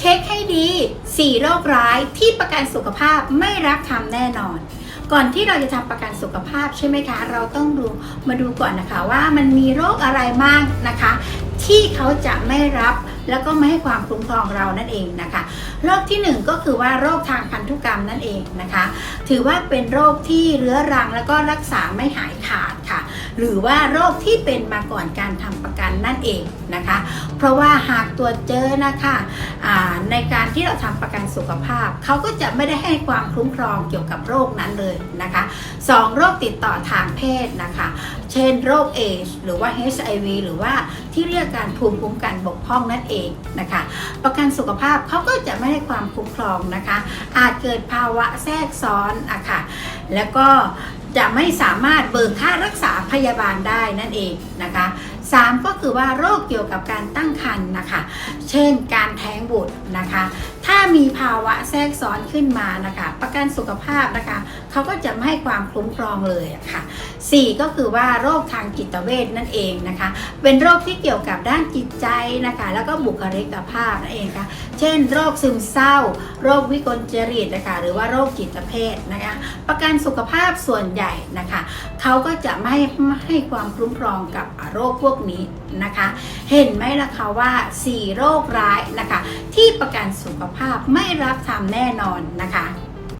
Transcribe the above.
เช็คให้ดี 4 โรคร้ายที่ประกันสุขภาพไม่รับทำแน่นอน ก่อนที่เราจะทำประกันสุขภาพใช่ไหมคะ เราต้องดูมาดูก่อนนะคะว่ามันมีโรคอะไรบ้างนะคะ ที่เขาจะไม่รับแล้วก็ไม่ให้ความคุ้มครองเรานั่นเองนะคะ โรคที่หนึ่งก็คือว่าโรคทางพันธุกรรมนั่นเองนะคะ ถือว่าเป็นโรคที่เรื้อรังแล้วก็รักษาไม่หายขาด หรือว่าโรคที่เป็นมาก่อนการทำประกันนั่นเองนะคะ เพราะว่าหากตรวจเจอนะคะอ่าในการที่เราทำประกันสุขภาพ เขาก็จะไม่ได้ให้ความคุ้มครองเกี่ยวกับโรคนั้นเลยนะคะสองโรคติดต่อทางเพศนะคะ เช่นโรคเอชหรือว่า HIV หรือว่าที่เรียกการภูมิคุ้มกันบกพร่องนั่นเองนะคะ ประกันสุขภาพเขาก็จะไม่ให้ความคุ้มครองนะคะ อาจเกิดภาวะแทรกซ้อนอะค่ะแล้วก็ จะไม่สามารถเบิกค่ารักษาพยาบาลได้นั่นเองนะคะสามก็คือว่าโรคเกี่ยวกับการตั้งครรภ์นะคะ เช่นการแท้งบุตรนะคะ มีภาวะแทรกซ้อนขึ้นมานะคะ ประกันสุขภาพนะคะเขาก็จะไม่ให้ความคุ้มครองเลยะค่ะ 4 ก็คือว่าโรคทางจิตเวชนั่นเองนะคะ เป็นโรคที่เกี่ยวกับด้านจิตใจนะคะ แล้วก็บุคลิกภาพนั่นเองค่ะ เช่น โรคซึมเศร้า โรควิกลจริตนะคะ หรือว่าโรคจิตเภทนะคะ ประกันสุขภาพส่วนใหญ่นะคะ เขาก็จะไม่ไม่ให้ความคุ้มครองกับโรคพวกนี้นะคะ เห็นไหมล่ะคะว่า 4 โรคร้ายนะคะ ที่ประกันสุขภาพไม่รับทำแน่นอนนะคะ